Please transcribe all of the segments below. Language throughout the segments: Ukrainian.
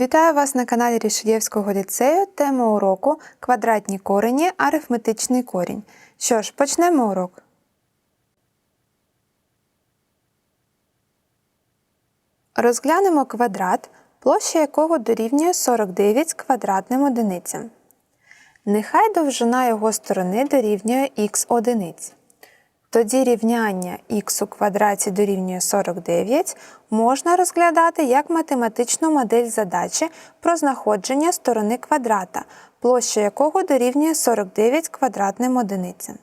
Вітаю вас на каналі Рішельєвського ліцею. Тема уроку квадратні корені, арифметичний корінь. Що ж, почнемо урок. Розглянемо квадрат, площа якого дорівнює 49 квадратним одиницям. Нехай довжина його сторони дорівнює х одиниць. Тоді рівняння х у квадраті дорівнює 49 можна розглядати як математичну модель задачі про знаходження сторони квадрата, площа якого дорівнює 49 квадратним одиницям.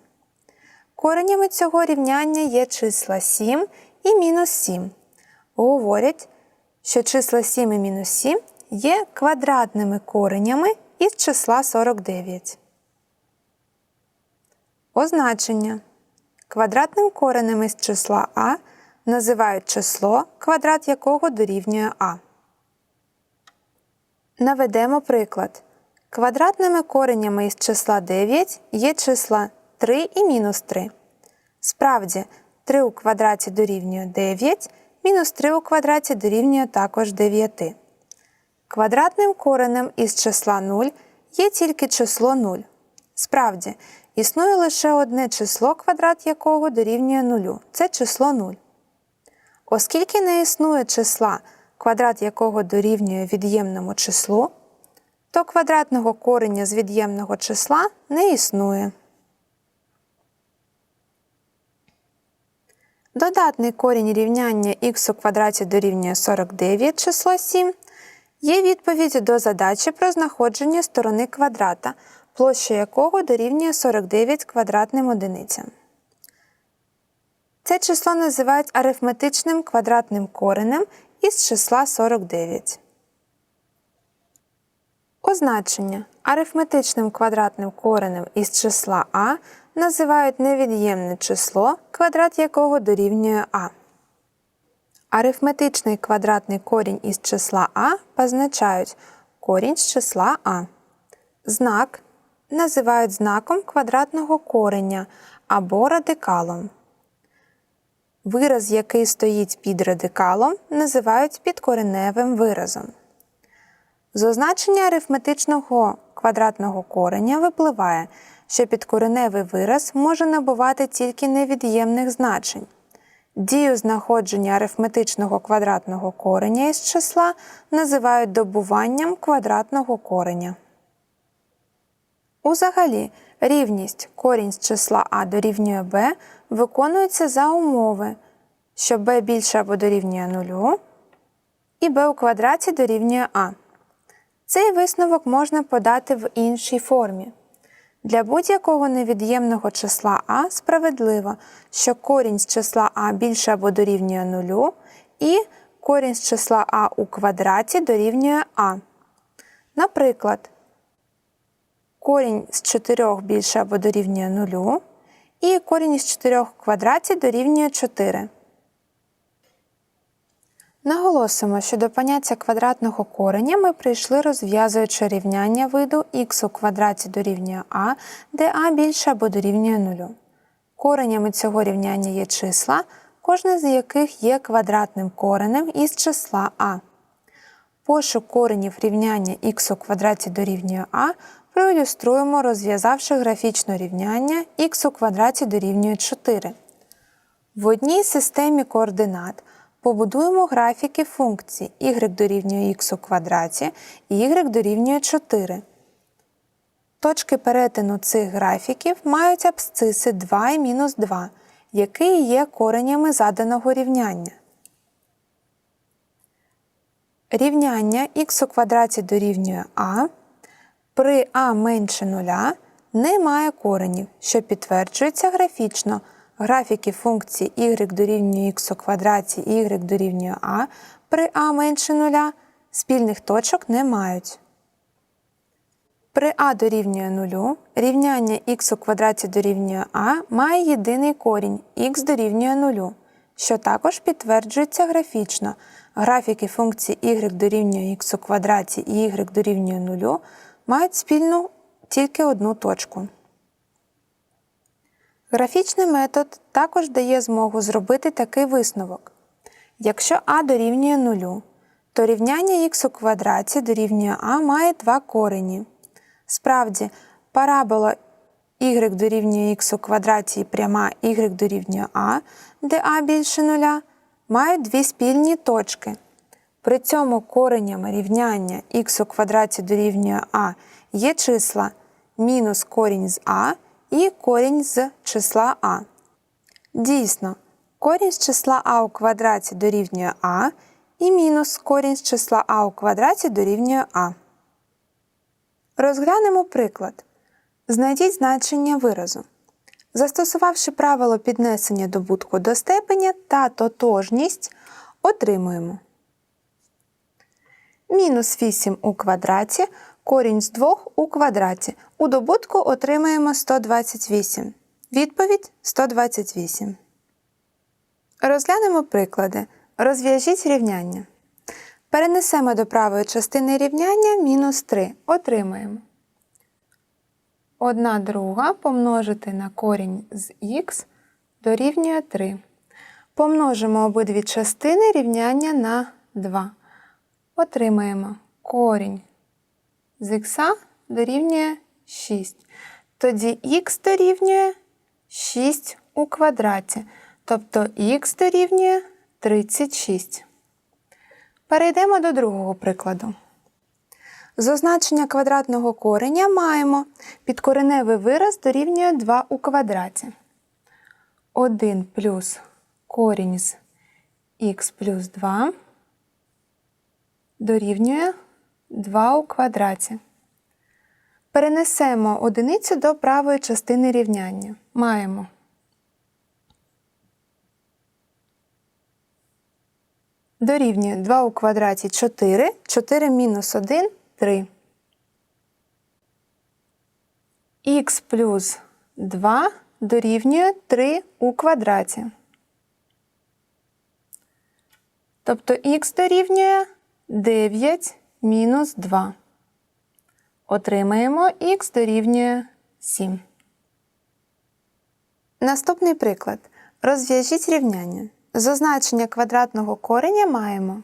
Коренями цього рівняння є числа 7 і мінус 7. Говорять, що числа 7 і мінус 7 є квадратними коренями із числа 49. Означення. Квадратним коренем із числа а називають число, квадрат якого дорівнює а. Наведемо приклад. Квадратними коренями із числа 9 є числа 3 і мінус 3. Справді, 3 у квадраті дорівнює 9, мінус 3 у квадраті дорівнює також 9. Квадратним коренем із числа 0 є тільки число 0. Справді, існує лише одне число, квадрат якого дорівнює 0. Це число 0. Оскільки не існує числа, квадрат якого дорівнює від'ємному числу, то квадратного кореня з від'ємного числа не існує. Додатний корінь рівняння х у квадраті дорівнює 49 число 7 є відповідь до задачі про знаходження сторони квадрата, площа якого дорівнює 49 квадратним одиницям. Це число називають арифметичним квадратним коренем із числа 49. Означення арифметичним квадратним коренем із числа а називають невід'ємне число, квадрат якого дорівнює а. Арифметичний квадратний корінь із числа а позначають корінь з числа а. Знак називають знаком квадратного кореня або радикалом. Вираз, який стоїть під радикалом, називають підкореневим виразом. З означення арифметичного квадратного кореня випливає, що підкореневий вираз може набувати тільки невід'ємних значень. Дію знаходження арифметичного квадратного кореня із числа називають добуванням квадратного кореня. Узагалі, рівність корінь з числа а дорівнює b виконується за умови, що b більше або дорівнює 0 і b у квадраті дорівнює а. Цей висновок можна подати в іншій формі. Для будь-якого невід'ємного числа а справедливо, що корінь з числа а більше або дорівнює 0 і корінь з числа а у квадраті дорівнює а. Наприклад, корінь з 4 більше або дорівнює 0 і корінь із 4 в квадраті дорівнює 4. Наголосимо, що до поняття квадратного кореня ми прийшли розв'язуючи рівняння виду х у квадраті дорівнює а, де а більше або дорівнює 0. Коренями цього рівняння є числа, кожне з яких є квадратним коренем із числа а. Пошук коренів рівняння х у квадраті дорівнює а проілюструємо, розв'язавши графічне рівняння х у квадраті дорівнює 4. В одній системі координат побудуємо графіки функцій y дорівнює х у квадраті і y дорівнює 4. Точки перетину цих графіків мають абсциси 2 і мінус 2, які є коренями заданого рівняння. Рівняння х у квадраті дорівнює а при а менше нуля не має коренів, що підтверджується графічно. Графіки функції y дорівнює х у квадраті y дорівнює а при а менше нуля спільних точок не мають. При а дорівнює нулю рівняння х у квадраті дорівнює а має єдиний корінь х дорівнює нулю, що також підтверджується графічно. Графіки функції y дорівнює х у квадраті і y дорівнює нулю мають спільну тільки одну точку. Графічний метод також дає змогу зробити такий висновок. Якщо а дорівнює нулю, то рівняння х у квадраті дорівнює а має два корені. Справді, парабола y дорівнює х у квадраті і пряма y дорівнює а, де а більше нуля, мають дві спільні точки. При цьому коренями рівняння х у квадраті дорівнює а є числа мінус корінь з а і корінь з числа а. Дійсно, корінь з числа а у квадраті дорівнює а і мінус корінь з числа а у квадраті дорівнює а. Розглянемо приклад. Знайдіть значення виразу. Застосувавши правило піднесення добутку до степеня та тотожність, отримуємо мінус 8 у квадраті, корінь з 2 у квадраті. У добутку отримаємо 128. Відповідь 128. Розглянемо приклади. Розв'яжіть рівняння. Перенесемо до правої частини рівняння мінус 3. Отримаємо. 1 друга помножити на корінь з х дорівнює 3. Помножимо обидві частини рівняння на 2. Отримаємо корінь з х дорівнює 6. Тоді х дорівнює 6 у квадраті, тобто х дорівнює 36. Перейдемо до другого прикладу. З означення квадратного кореня маємо підкореневий вираз дорівнює 2 у квадраті. 1 плюс корінь з х плюс 2 дорівнює 2 у квадраті. Перенесемо одиницю до правої частини рівняння. Маємо дорівнює 2 у квадраті 4, 4 мінус 1 3. х плюс 2 дорівнює 3 у квадраті. Тобто х дорівнює 9 мінус 2. Отримаємо х дорівнює 7. Наступний приклад. Розв'яжіть рівняння. З означення квадратного кореня маємо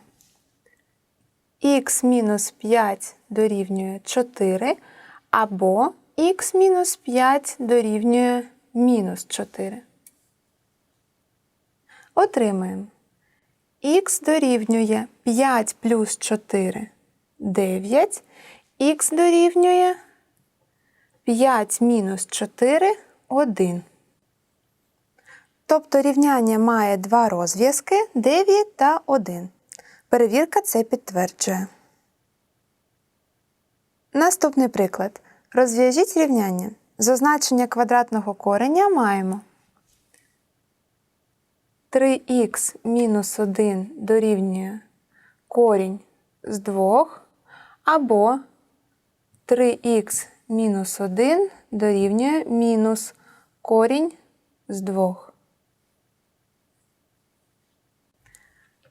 х мінус 5 дорівнює 4 або х мінус 5 дорівнює мінус 4. Отримаємо х дорівнює 5 плюс 4 9, х дорівнює 5 мінус 4 1. Тобто рівняння має два розв'язки 9 та 1. Перевірка це підтверджує. Наступний приклад. Розв'яжіть рівняння. З означення квадратного кореня маємо 3х мінус 1 дорівнює корінь з 2 або 3х мінус 1 дорівнює мінус корінь з 2.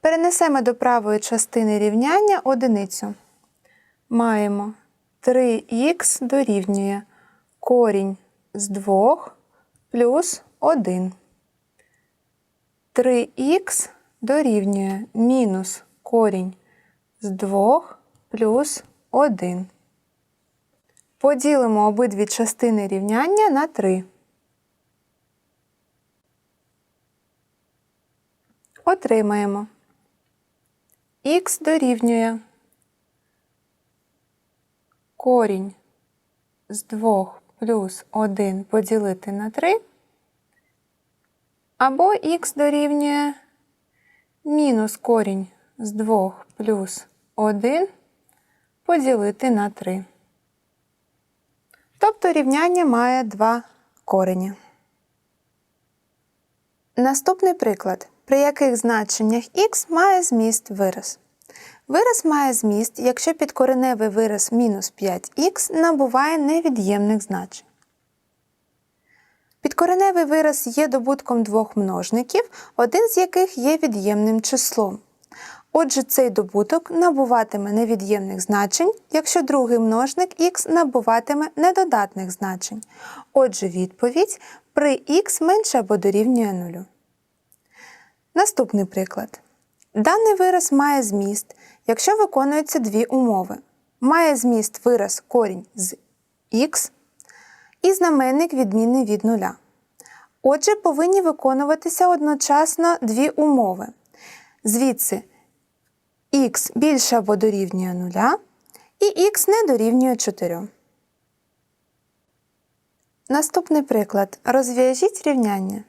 Перенесемо до правої частини рівняння одиницю. Маємо 3х дорівнює корінь з 2 плюс 1. 3х дорівнює мінус корінь з 2 плюс 1. Поділимо обидві частини рівняння на 3. Отримаємо х дорівнює корінь з 2 плюс 1 поділити на 3, або х дорівнює мінус корінь з 2 плюс 1 поділити на 3. Тобто рівняння має два корені. Наступний приклад, при яких значеннях х має зміст вираз. Вираз має зміст, якщо підкореневий вираз мінус 5х набуває невід'ємних значень. Підкореневий вираз є добутком двох множників, один з яких є від'ємним числом. Отже, цей добуток набуватиме невід'ємних значень, якщо другий множник х набуватиме недодатних значень. Отже, відповідь при х менше або дорівнює нулю. Наступний приклад. Даний вираз має зміст, якщо виконуються дві умови. Має зміст вираз корінь з х і знаменник відмінний від нуля. Отже, повинні виконуватися одночасно дві умови. Звідси х більше або дорівнює нуля, і х не дорівнює 4. Наступний приклад. Розв'яжіть рівняння.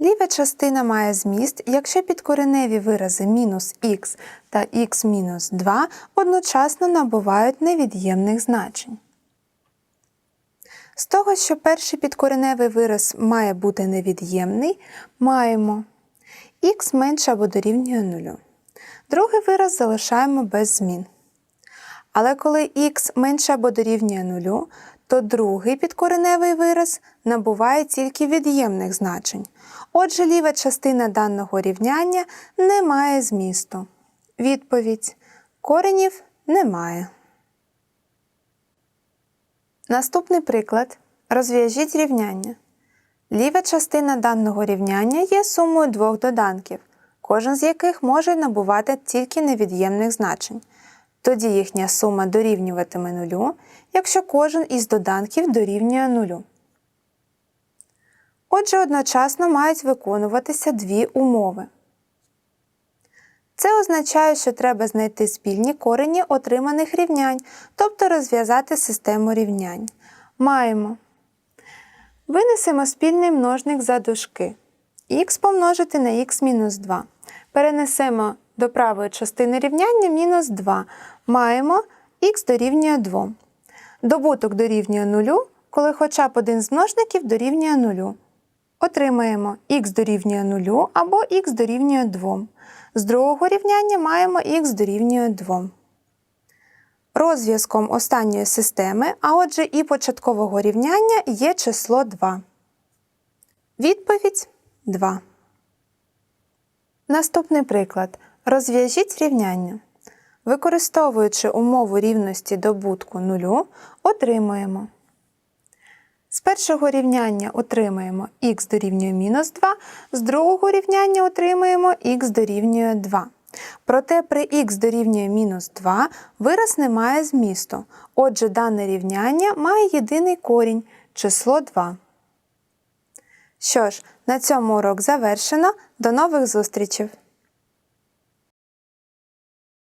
Ліва частина має зміст, якщо підкореневі вирази мінус х та х мінус 2 одночасно набувають невід'ємних значень. З того, що перший підкореневий вираз має бути невід'ємний, маємо х менше або дорівнює 0. Другий вираз залишаємо без змін. Але коли х менше або дорівнює 0, то другий підкореневий вираз набуває тільки від'ємних значень. Отже, ліва частина даного рівняння не має змісту. Відповідь коренів немає. Наступний приклад. Розв'яжіть рівняння. Ліва частина даного рівняння є сумою двох доданків, кожен з яких може набувати тільки невід'ємних значень. Тоді їхня сума дорівнюватиме нулю, якщо кожен із доданків дорівнює нулю. Отже, одночасно мають виконуватися дві умови. Це означає, що треба знайти спільні корені отриманих рівнянь, тобто розв'язати систему рівнянь. Маємо. Винесемо спільний множник за дужки. х помножити на х-2. Перенесемо до правої частини рівняння мінус 2. Маємо х дорівнює 2. Добуток дорівнює 0, коли хоча б один з множників дорівнює 0. Отримаємо х дорівнює 0 або х дорівнює 2. З другого рівняння маємо х дорівнює 2. Розв'язком останньої системи, а отже і початкового рівняння є число 2. Відповідь 2. Наступний приклад. Розв'яжіть рівняння. Використовуючи умову рівності добутку 0, отримуємо. З першого рівняння отримаємо х дорівнює мінус 2, з другого рівняння отримаємо х дорівнює 2. Проте при х дорівнює мінус 2 вираз не має змісту. Отже, дане рівняння має єдиний корінь число 2. Що ж, на цьому урок завершено. До нових зустрічей!